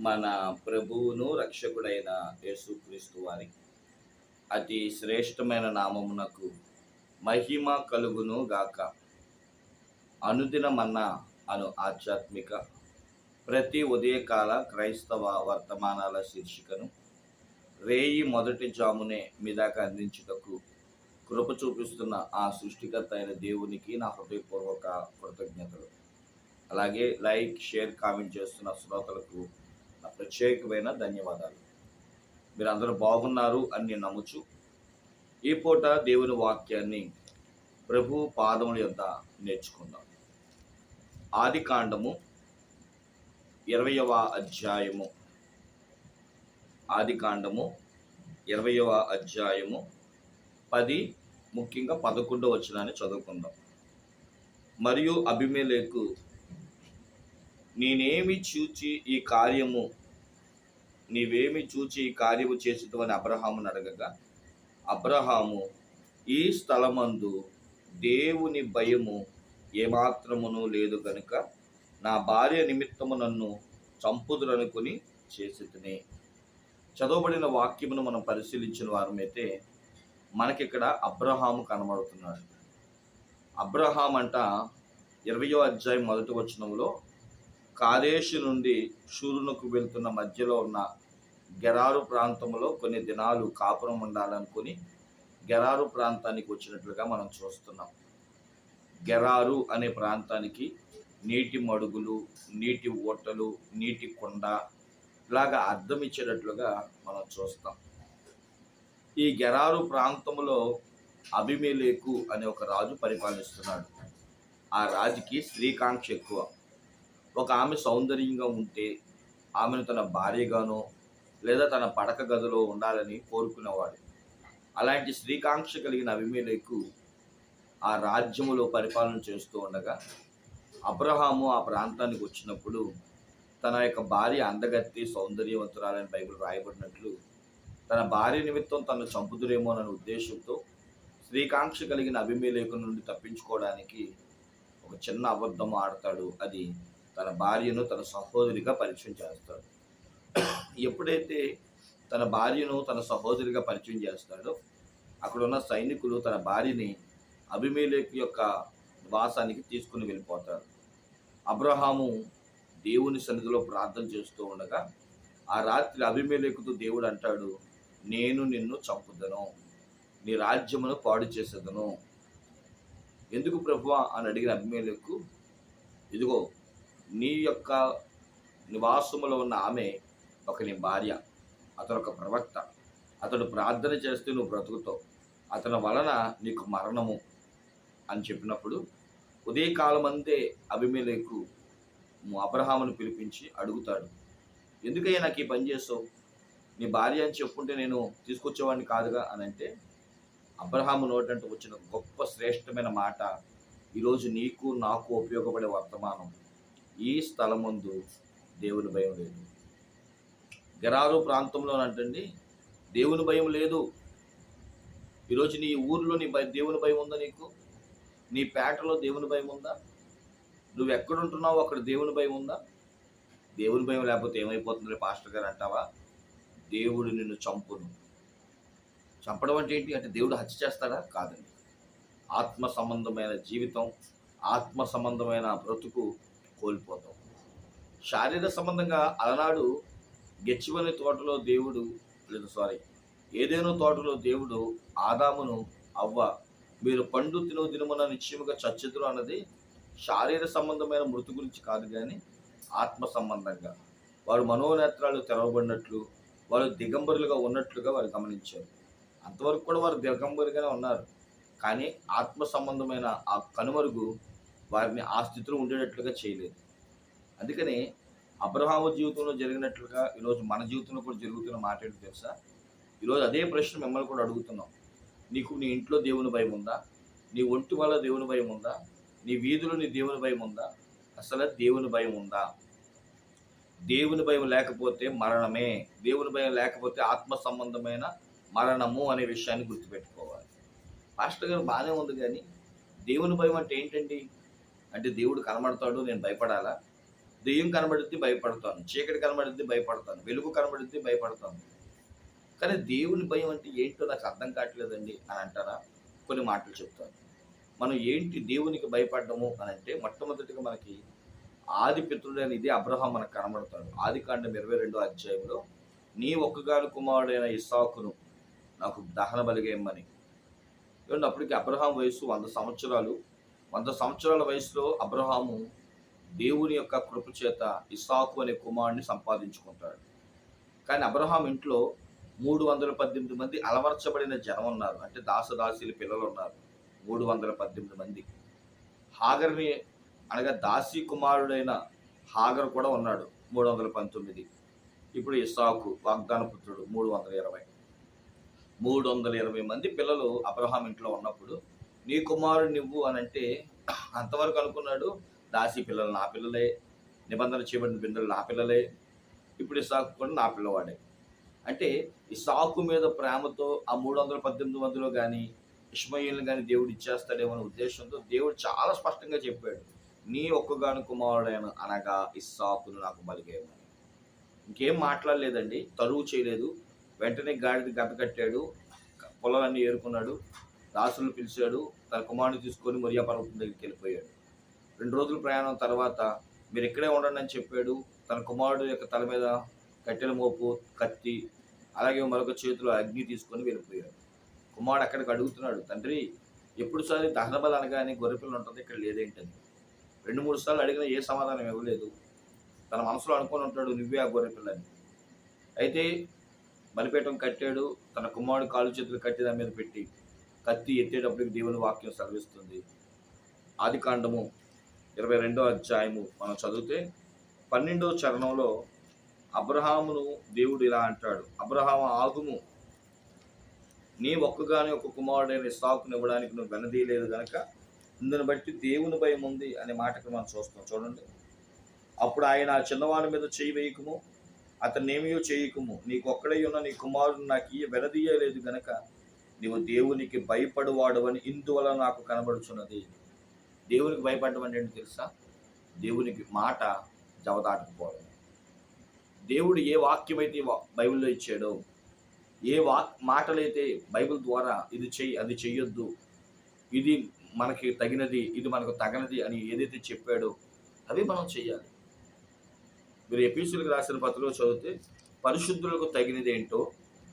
మన ప్రభువును రక్షకుడైన యేసుక్రీస్తు వారి అతి శ్రేష్టమైన నామమునకు మహిమ కలుగును గాక. అనుదినమన్న అను ఆధ్యాత్మిక ప్రతి ఉదయకాల క్రైస్తవ వర్తమానాల శీర్షికను రేయి మొదటి జామునే మీ దాకా అందించుటకు కృప చూపిస్తున్న ఆ సృష్టికర్త అయిన దేవునికి నా హృదయపూర్వక కృతజ్ఞతలు. అలాగే లైక్ షేర్ కామెంట్ చేస్తున్న శ్రోతలకు ప్రత్యేకమైన ధన్యవాదాలు. మీరందరూ బాగున్నారు అని నేను నమ్ముచు ఈ పూట దేవుని వాక్యాన్ని ప్రభు పాదముల యొక్క నేర్చుకుందాం. ఆది కాండము ఇరవయవ అధ్యాయము. ఆది కాండము ఇరవయవ అధ్యాయము పది ముఖ్యంగా పదకొండవ వచ్చినాన్ని చదువుకుందాం. మరియు అభిమేలేకు నేనేమి చూచి ఈ కార్యము నీవేమి చూచి ఈ కార్యము చేసేదని అబ్రహామును అడగగా అబ్రహాము ఈ స్థలమందు దేవుని భయము ఏమాత్రమును లేదు కనుక నా భార్య నిమిత్తము నన్ను చంపుదురనుకుని చేసితిని. చదవబడిన వాక్యమును మనం పరిశీలించిన వారమైతే మనకిక్కడ అబ్రహాము కనబడుతున్నాడు. అబ్రహాం అంట ఇరవయో అధ్యాయం మొదటి వచనంలో కాదేశు నుండి షూరునకు వెళ్తున్న మధ్యలో ఉన్న గెరారు ప్రాంతంలో కొన్ని దినాలు కాపురం ఉండాలనుకుని గెరారు ప్రాంతానికి వచ్చినట్లుగా మనం చూస్తున్నాం. గెరారు అనే ప్రాంతానికి నీటి మడుగులు నీటి ఓటలు నీటి కొండ ఇలాగా అర్థం ఇచ్చేటట్లుగా మనం చూస్తాం. ఈ గెరారు ప్రాంతంలో అభిమేలేకు అనే ఒక రాజు పరిపాలిస్తున్నాడు. ఆ రాజుకి శ్రీకాంక్ష ఎక్కువ. ఒక ఆమె సౌందర్యంగా ఉంటే ఆమెను తన భార్యగానో లేదా తన పడక గదిలో ఉండాలని కోరుకునేవాడు. అలాంటి శ్రీకాంక్ష కలిగిన అభిమేలకు ఆ రాజ్యములో పరిపాలన చేస్తూ ఉండగా అబ్రహాము ఆ ప్రాంతానికి వచ్చినప్పుడు తన యొక్క భార్య అందగత్తి సౌందర్యవంతురాలని బైబిల్ రాయబడినట్లు తన భార్య నిమిత్తం తను చంపుదురేమోననే ఉద్దేశంతో స్త్రీకాంక్ష కలిగిన అభిమేలేకు నుండి తప్పించుకోవడానికి ఒక చిన్న అబద్ధం ఆడతాడు అది. తన భార్యను తన సహోదరిగా పరిచయం చేస్తాడు. ఎప్పుడైతే తన భార్యను తన సహోదరిగా పరిచయం చేస్తాడో అక్కడున్న సైనికులు తన భార్యని అభిమేలేకు యొక్క నివాసానికి తీసుకుని వెళ్ళిపోతారు. అబ్రహాము దేవుని సన్నిధిలో ప్రార్థన చేస్తూ ఉండగా ఆ రాత్రి అభిమేలేకుతో దేవుడు అంటాడు నేను నిన్ను చంపుదను. నీ రాజ్యమును పాడు చేసేదను. ఎందుకు ప్రభు అని అడిగిన అభిమేలకు ఇదిగో నీ యొక్క నివాసములో ఉన్న ఆమె ఒక నీ భార్య అతను ఒక ప్రవక్త. అతడు ప్రార్థన చేస్తే నువ్వు బ్రతుకుతావు. అతని వలన నీకు మరణము అని చెప్పినప్పుడు ఉదయకాలం అందే అభిమేలకు అబ్రహామును పిలిపించి అడుగుతాడు ఎందుకయ్యా నాకు ఈ పని చేస్తావు? నీ భార్య అని చెప్పుంటే నేను తీసుకొచ్చేవాడిని కాదుగా? అని అంటే అబ్రహాము నోటంటూ వచ్చిన గొప్ప శ్రేష్టమైన మాట. ఈరోజు నీకు నాకు ఉపయోగపడే వర్తమానం. ఈ స్థలం ముందు దేవుని భయం లేదు. గెరారు ప్రాంతంలోనంటండి దేవుని భయం లేదు. ఈరోజు నీ ఊర్లో నీ భయ దేవుని భయం ఉందా నీకు? నీ పేటలో దేవుని భయం ఉందా? నువ్వు ఎక్కడుంటున్నావు అక్కడ దేవుని భయం ఉందా? దేవుని భయం లేకపోతే ఏమైపోతుంది పాస్టర్ గారు అంటావా? దేవుడు నిన్ను చంపును. చంపడం అంటే ఏంటి? అంటే దేవుడు హత్య చేస్తాడా? కాదండి. ఆత్మ సంబంధమైన జీవితం ఆత్మ సంబంధమైన బ్రతుకు కోల్పోతాం. శారీర సంబంధంగా అలనాడు గెచ్చివని తోటలో దేవుడు లేదు సారీ ఏదేనో తోటలో దేవుడు ఆదామును అవ్వ మీరు పండు తిను దినమున నిశ్చయముగా చచ్చెదురు అన్నది శారీర సంబంధమైన మృతి గురించి కాదు కానీ ఆత్మ సంబంధంగా. వారు మనోనేత్రాలు తెరవబడినట్లు వారు దిగంబరులుగా ఉన్నట్లుగా వారు గమనించారు. అంతవరకు కూడా వారు దిగంబరుగానే ఉన్నారు. కానీ ఆత్మ సంబంధమైన ఆ కనుమరుగు వారిని ఆ స్థితిలో ఉండేటట్లుగా చేయలేదు. అందుకనే అబ్రహాము జీవితంలో జరిగినట్లుగా ఈరోజు మన జీవితంలో కూడా జరుగుతున్న మాట ఏంటి తెలుసా? ఈరోజు అదే ప్రశ్న మిమ్మల్ని కూడా అడుగుతున్నాం. నీకు నీ ఇంట్లో దేవుని భయం ఉందా? నీ ఒంటి వల్ల దేవుని భయం ఉందా? నీ వీధిలో నీ దేవుని భయం ఉందా? అసలు దేవుని భయం ఉందా? దేవుని భయం లేకపోతే మరణమే. దేవుని భయం లేకపోతే ఆత్మ సంబంధమైన మరణము అనే విషయాన్ని గుర్తుపెట్టుకోవాలి. పాస్టర్ గారు బాగానే ఉంది కానీ దేవుని భయం అంటే ఏంటండి? అంటే దేవుడు కనబడతాడు నేను భయపడాలా? దెయ్యం కనబడిద్ది భయపడతాను. చీకటి కనబడిద్ది భయపడతాను. వెలుగు కనబడిద్ది భయపడతాను. కానీ దేవుని భయం అంటే ఏంటో నాకు అర్థం కావట్లేదండి అని అంటారా? కొన్ని మాటలు చెప్తాను. మనం ఏంటి దేవునికి భయపడ్డము అని అంటే మొట్టమొదటిగా మనకి ఆది పితృడైన ఇదే అబ్రహం మనకు కనబడతాడు. ఆది కాండం ఇరవై రెండో అధ్యాయంలో నీ ఒక్కగాను కుమారుడైన ఇసాకును నాకు దహన బలిగేయమని అప్పటికి అబ్రహాం వయసు వంద సంవత్సరాలు. వంద సంవత్సరాల వయసులో అబ్రహాము దేవుని యొక్క కృప చేత ఇసాకు అనే కుమారుని సంపాదించుకుంటాడు. కానీ అబ్రహాం ఇంట్లో మూడు వందల పద్దెనిమిది మంది అలవర్చబడిన జనం ఉన్నారు. అంటే దాసదాసీల పిల్లలు ఉన్నారు. మూడు వందల పద్దెనిమిది మంది. హాగర్ని అనగా దాసీ కుమారుడైన హాగర్ కూడా ఉన్నాడు. మూడు వందల పంతొమ్మిది. ఇప్పుడు ఇసాకు వాగ్దాన పుత్రుడు మూడు వందల ఇరవై. మూడు వందల ఇరవై మంది పిల్లలు అబ్రహాం ఇంట్లో ఉన్నప్పుడు నీ కుమారుడు నువ్వు అని అంటే అంతవరకు అనుకున్నాడు. దాసి పిల్లలు నా పిల్లలే. నిబంధన చేయబడిన బిందులు నా పిల్లలే. ఇప్పుడు ఇసాకు కూడా నా పిల్లవాడే. అంటే ఈ సాకు మీద ప్రేమతో ఆ మూడు వందల పద్దెనిమిది మందిలో కానీ ఇష్మయిల్ని కానీ దేవుడు ఇచ్చేస్తాడేమో అనే ఉద్దేశంతో దేవుడు చాలా స్పష్టంగా చెప్పాడు. నీ ఒక్కగాను కుమారుడైన అనగా ఇస్సాకును నాకు బలిగేయమని. ఇంకేం మాట్లాడలేదండి. తరువు చేయలేదు. వెంటనే గాడిద గంట కట్టాడు. పొలాలన్నీ ఏరుకున్నాడు. దాసులను పిలిచాడు తన కుమారుని తీసుకొని మొరియా పర్వతం దగ్గరికి వెళ్ళిపోయాడు. రెండు రోజుల ప్రయాణం తర్వాత మీరు ఇక్కడే ఉండండి అని చెప్పాడు. తన కుమారుడు యొక్క తల మీద కట్టెల మోపు కత్తి అలాగే మరొక చేతిలో అగ్ని తీసుకొని వెళ్ళిపోయాడు. కుమారుడు అక్కడికి అడుగుతున్నాడు తండ్రి ఎప్పుడు సారి దహనబలి అనగానే గొర్రెపిల్ల ఉంటుంది ఇక్కడ లేదేంటని? రెండు మూడు సార్లు అడిగినా ఏ సమాధానం ఇవ్వలేదు. తన మనసులో అనుకొని ఉంటాడు నువ్వే ఆ గొర్రెపిల్లని. అయితే బలిపీఠం కట్టాడు తన కుమారుడు కాలు చేతులు కట్టి దాని మీద పెట్టి కత్తి ఎత్తేటప్పటికి దేవుని వాక్యం సెలవిస్తుంది ఆది కాండము ఇరవై రెండో అధ్యాయము మనం చదివితే పన్నెండో చరణంలో అబ్రహామును దేవుడు ఇలా అంటాడు అబ్రహాము ఆగుము. నీ ఒక్కగానే ఒక కుమారుడైన ఇస్సాకుని ఇవ్వడానికి నువ్వు వెనదీయలేదు కనుక ఇందుని బట్టి దేవుని భయం ఉంది అనే మాటకు మనం చూస్తాం. చూడండి. అప్పుడు ఆయన ఆ చిన్నవాడి మీద చేయి వేయకము అతన్ని ఏమీయో చేయకము. నీకు ఒక్కడై ఉన్న నీ కుమారుడు నాకు ఇయ్య వెనదీయలేదు గనక నీవు దేవునికి భయపడువాడవని ఇందువల్ల నాకు కనబడుచున్నది. దేవునికి భయపడడం అంటే ఏంటి తెలుసా? దేవునికి మాట జవదాటకపోవడం దేవుడు ఏ వాక్యం అయితే బైబిల్లో ఇచ్చాడో ఏ వాక్ మాటలైతే బైబిల్ ద్వారా ఇది చెయ్యి అది చెయ్యొద్దు. ఇది మనకి తగినది ఇది మనకు తగనది అని ఏదైతే చెప్పాడో అవి మనం చెయ్యాలి. మీరు ఎపిసులకు రాసిన పత్రికలో చదివితే పరిశుద్ధులకు తగినది ఏంటో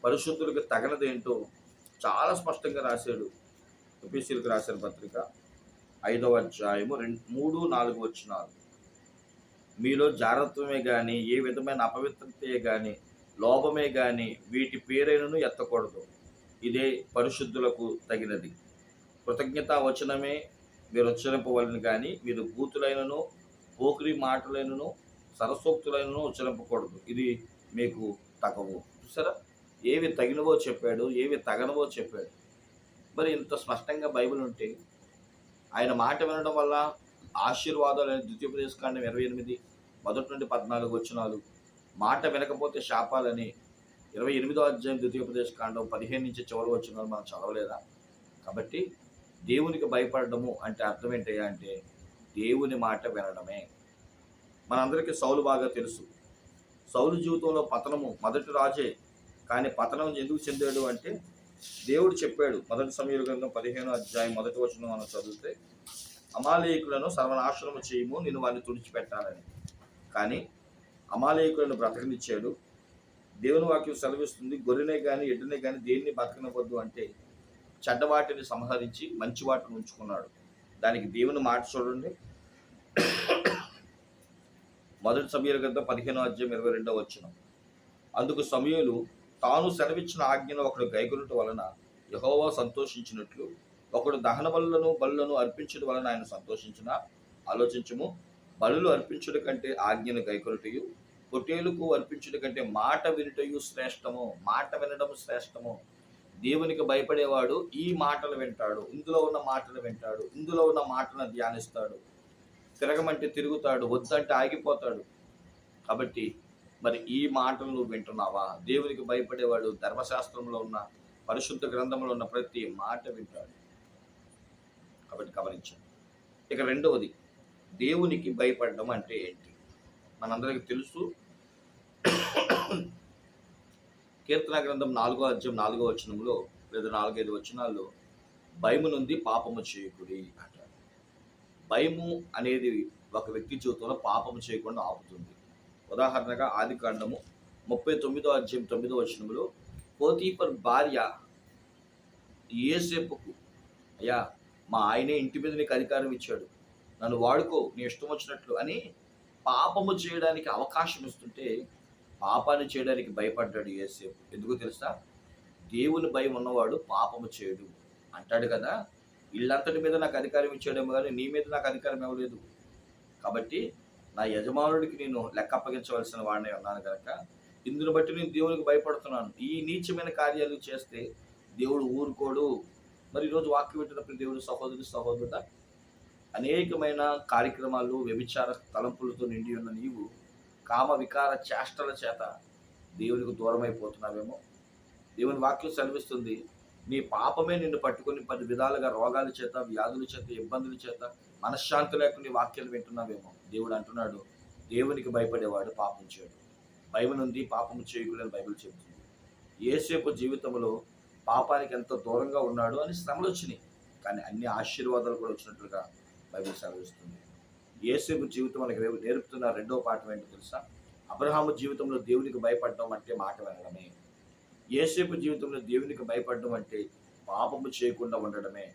పరిశుద్ధులకు తగనది ఏంటో చాలా స్పష్టంగా రాశాడు. ఎపిసిలకు రాసిన పత్రిక. ఐదవ అధ్యాయము రెండు మూడు నాలుగు వచ్చినారు మీలో జాగ్రత్తమే కానీ ఏ విధమైన అపవిత్రతే కానీ లోపమే కానీ వీటి పేరైనను ఎత్తకూడదు. ఇదే పరిశుద్ధులకు తగినది. కృతజ్ఞతా వచనమే మీరు ఉచ్చరింపవలను కానీ మీరు బూతులైనను పోకిరి మాటలైనను సరసోక్తులైనను ఉచ్చరింపకూడదు. ఇది మీకు తగవు. సరే ఏవి తగినవో చెప్పాడు ఏవి తగనవో చెప్పాడు. మరి ఇంత స్పష్టంగా బైబిల్ ఉంటే ఆయన మాట వినడం వల్ల ఆశీర్వాదాలు అనే ద్వితీయోపదేశకాండం ఇరవై ఎనిమిది మొదటి నుండి పద్నాలుగు వచ్చినాలు మాట వినకపోతే శాపాలని ఇరవై ఎనిమిదో అధ్యాయం ద్వితీయోపదేశకాండం పదిహేను నుంచి చివరి వచ్చినాలు మనం చదవలేదా? కాబట్టి దేవునికి భయపడడము అంటే అర్థం ఏంటయ్యా అంటే దేవుని మాట వినడమే. మనందరికీ సౌలు బాగా తెలుసు. సౌలు జీవితంలో పతనము మొదటి రాజే కానీ పతనం ఎందుకు చెందాడు అంటే దేవుడు చెప్పాడు మొదటి సమయ గ్రంథం పదిహేను అధ్యాయం మొదటి వచనం మనం చదివితే అమాలేకులను సర్వనాశనము చేయము నేను వారిని తుడిచిపెట్టాలని. కానీ అమాలేకులను బ్రతకనిచ్చాడు. దేవుని వాక్యం సెలవిస్తుంది గొర్రెనే కానీ ఎడ్డనే కానీ దేన్ని బతకనివ్వద్దు అంటే చెడ్డవాటిని సంహరించి మంచి వాటిని ఉంచుకున్నాడు. దానికి దేవుని మాట చూడండి. మొదటి సమయాల గ్రంథం పదిహేను అధ్యాయం ఇరవై రెండో వచ్చిన అందుకు సమయంలో తాను సెలవిచ్చిన ఆజ్ఞను ఒకడు గైకొనుట వలన యహోవా సంతోషించినట్లు. ఒకడు దహన బలులను బలులను అర్పించడం వలన ఆయన సంతోషించిన? ఆలోచించము. బలులు అర్పించుట కంటే ఆజ్ఞను గైకొనుటయు పొట్టేలుకు అర్పించుట కంటే మాట వినుటయు శ్రేష్టము. మాట వినడం శ్రేష్టము. దేవునికి భయపడేవాడు ఈ మాటలు వింటాడు. ఇందులో ఉన్న మాటలు వింటాడు. ఇందులో ఉన్న మాటలను ధ్యానిస్తాడు. తిరగమంటే తిరుగుతాడు. వద్దంటే ఆగిపోతాడు. కాబట్టి మరి ఈ మాటలు నువ్వు వింటున్నావా? దేవునికి భయపడేవాడు ధర్మశాస్త్రంలో ఉన్న పరిశుద్ధ గ్రంథంలో ఉన్న ప్రతి మాట వింటాడు. కాబట్టి గమనించండి. ఇక రెండవది దేవునికి భయపడడం అంటే ఏంటి? మనందరికీ తెలుసు. కీర్తన గ్రంథం నాలుగో అధ్యాయం నాలుగో వచనంలో లేదా నాలుగైదు వచనాల్లో భయము నుండి పాపము చేయకుడి అంటారు. భయము అనేది ఒక వ్యక్తి జీవితంలో పాపము చేయకుండా ఆపుతుంది. ఉదాహరణగా ఆది కాండము ముప్పై తొమ్మిదో అధ్యాయం తొమ్మిదో వచనంలో పోతీపర్ భార్య ఏసేపుకు అయ్యా మా ఆయనే ఇంటి మీద నీకు అధికారం ఇచ్చాడు. నన్ను వాడుకో నీ ఇష్టం వచ్చినట్లు అని పాపము చేయడానికి అవకాశం ఇస్తుంటే పాపాన్ని చేయడానికి భయపడ్డాడు ఏసేపు ఎందుకు తెలుసా? దేవుని భయం ఉన్నవాడు పాపము చేయడు. అంటాడు కదా ఇల్లంతటి మీద నాకు అధికారం ఇచ్చాడేమో కానీ నీ మీద నాకు అధికారం ఇవ్వలేదు. కాబట్టి నా యజమానుడికి నేను లెక్క అప్పగించవలసిన వాడినే ఉన్నాను కనుక ఇందుని బట్టి నేను దేవునికి భయపడుతున్నాను. ఈ నీచమైన కార్యాలు చేస్తే దేవుడు ఊరుకోడు. మరి ఈరోజు వాక్యం పెట్టినప్పుడు దేవుడు సహోదరు సహోదరుడ అనేకమైన కార్యక్రమాలు వ్యభిచార తలంపులతో నిండి ఉన్న నీవు కామ వికార చేష్టల చేత దేవునికి దూరమైపోతున్నావేమో. దేవుని వాక్యం సెలవిస్తుంది నీ పాపమే నిన్ను పట్టుకొని పది విధాలుగా రోగాల చేత వ్యాధుల చేత ఇబ్బందుల చేత మనశ్శాంతి లేకుండా నీ వాక్యాలు వింటున్నావేమో. దేవుడు అంటున్నాడు దేవునికి భయపడేవాడు పాపం చేయడు. భయం నుండి పాపం చేయకూడదని బైబిల్ చెబుతుంది. ఏసేపు జీవితంలో పాపానికి ఎంత దూరంగా ఉన్నాడు అని శ్రమలు వచ్చినాయి. కానీ అన్ని ఆశీర్వాదాలు కూడా వచ్చినట్లుగా బైబిల్ సెలవిస్తుంది. ఏసేపు జీవితం మనకి నేర్పుతున్న రెండో పాఠం ఏంటో తెలుసా? అబ్రహాము జీవితంలో దేవునికి భయపడడం అంటే మాట వినడమే. ఏసేపు జీవితంలో దేవునికి భయపడడం అంటే పాపము చేయకుండా ఉండడమే.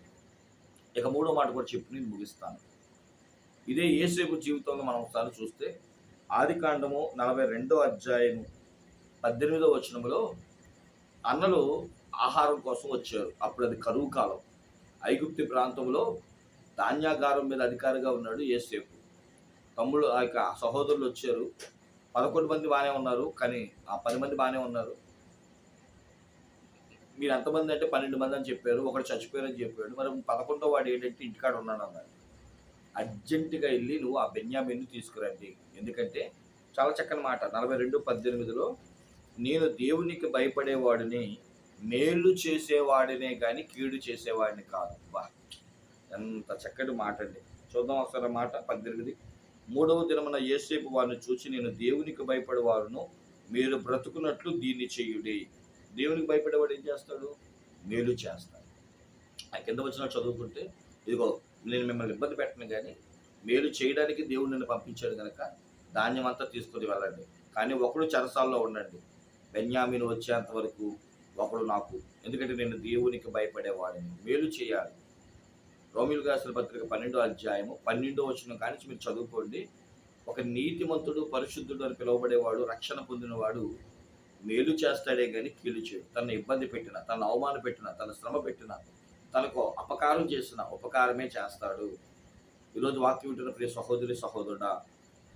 ఇక మూడో మాట కూడా చెప్పి నేను ముగిస్తాను. ఇదే ఏసేపు జీవితంలో మనం ఒకసారి చూస్తే ఆదికాండము నలభై రెండో అధ్యాయము పద్దెనిమిదో వచనములో అన్నలు ఆహారం కోసం వచ్చారు. అప్పుడు అది కరువు కాలం. ఐగుప్తి ప్రాంతంలో ధాన్యాగారం మీద అధికారిగా ఉన్నాడు ఏసేపు తమ్ముడు ఆ యొక్క సహోదరులు వచ్చారు. పదకొండు మంది బాగానే ఉన్నారు కానీ ఆ పది మంది బాగానే ఉన్నారు. మీరు ఎంతమంది అంటే పన్నెండు మంది అని చెప్పారు ఒకటి చచ్చిపోయారని చెప్పాడు. మరి పదకొండో వాడు ఏంటంటే ఇంటికాడ ఉన్నాడు అన్నాడు. అర్జెంటుగా వెళ్ళి నువ్వు ఆ బెన్యామిన్ను తీసుకురండి. ఎందుకంటే చాలా చక్కని మాట. నలభై రెండు పద్దెనిమిదిలో నేను దేవునికి భయపడేవాడిని మేలు చేసేవాడినే కానీ కీడు చేసేవాడిని కాదు. బా ఎంత చక్కటి మాట అండి. చూద్దాం ఒకసారి మాట. పద్దెనిమిది. మూడవ దినమున ఏసేపు వారిని చూసి నేను దేవునికి భయపడేవారును మీరు బ్రతుకున్నట్లు దీన్ని చేయుడి. దేవునికి భయపడేవాడు ఏం చేస్తాడు? మేలు చేస్తాడు. ఆ కింద వచ్చిన చదువుకుంటే ఇదిగో నేను మిమ్మల్ని ఇబ్బంది పెట్టను కానీ మేలు చేయడానికి దేవుడు నిన్ను పంపించాడు కనుక ధాన్యం అంతా తీసుకొని వెళ్ళండి. కానీ ఒకడు చెరసాల్లో ఉండండి. బెన్యామిని వచ్చేంత వరకు ఒకడు నాకు. ఎందుకంటే నేను దేవునికి భయపడేవాడిని. మేలు చేయాలి. రోమిల్ గాసిన పత్రిక పన్నెండో అధ్యాయము పన్నెండో వచ్చిన కానీ మీరు చదువుకోండి. ఒక నీతిమంతుడు పరిశుద్ధుడు అని పిలువబడేవాడు రక్షణ పొందినవాడు మేలు చేస్తాడే కానీ కీలు చేయడు. తన ఇబ్బంది పెట్టిన తన అవమాన పెట్టిన తన శ్రమ పెట్టిన తనకు అపకారం చేసిన ఉపకారమే చేస్తాడు. ఈరోజు వాక్యం వింటున్న ప్రియ సహోదరి సహోదరుడా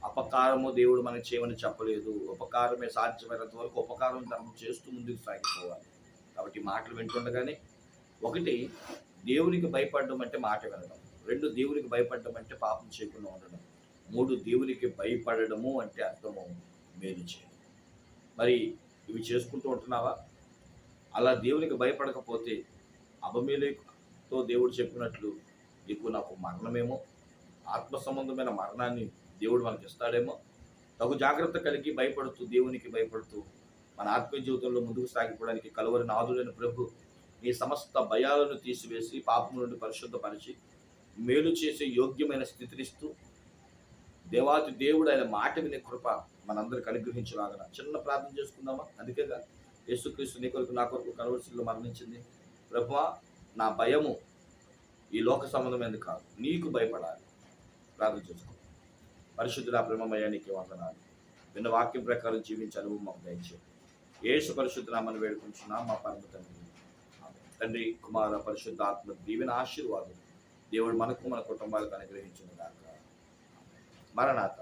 అపకారము దేవుడు మనకి చేయమని చెప్పలేదు. ఉపకారమే సాధ్యమైనంత వరకు ఉపకారం ధర్మం చేస్తూ ముందుకు సాగిపోవాలి. కాబట్టి మాటలు వింటుండగానే ఒకటి దేవునికి భయపడడం అంటే మాట వినడం. రెండు దేవునికి భయపడడం అంటే పాపం చేయకుండా ఉండడం. మూడు దేవునికి భయపడడము అంటే అర్థము మేలు చేయడం. మరి ఇవి చేసుకుంటూ ఉంటున్నావా? అలా దేవునికి భయపడకపోతే అబమేలేతో దేవుడు చెప్పినట్లు నీకు నాకు మరణమేమో? ఆత్మ సంబంధమైన మరణాన్ని దేవుడు మనకి ఇస్తాడేమో? తగు జాగ్రత్త కలిగి భయపడుతూ దేవునికి భయపడుతూ మన ఆత్మీయ జీవితంలో ముందుకు సాగిపోవడానికి కలవరి నాదుడైన ప్రభు ఈ సమస్త భయాలను తీసివేసి పాపం నుండి పరిశుద్ధపరిచి మేలు చేసే యోగ్యమైన స్థితినిస్తూ దేవాతి దేవుడు ఆయన మాట వినే కృప మనందరికి అనుగ్రహించలాగన. చిన్న ప్రార్థన చేసుకుందామా? అందుకేగా యేసుక్రీస్తు నీ కొరకు నా కొరకు కలవరిశిలో మరణించింది. ప్రభు నా భయము ఈ లోక సంబంధమైనది కాదు. నీకు భయపడాలి. ప్రార్థన చేసుకో పరిశుద్ధుల ప్రేమమయానికి వందనాలు. నిన్న వాక్యం ప్రకారం జీవించాలి మాకు దయచేయండి యేసు పరిశుద్ధ నామని వేడుకుంటున్నాం మా పరమ తండ్రి. తండ్రి కుమార పరిశుద్ధ ఆత్మ దీవెన ఆశీర్వాదం. దేవుడు మనకు మన కుటుంబాలకు అనుగ్రహించిన దాకా మరణాత.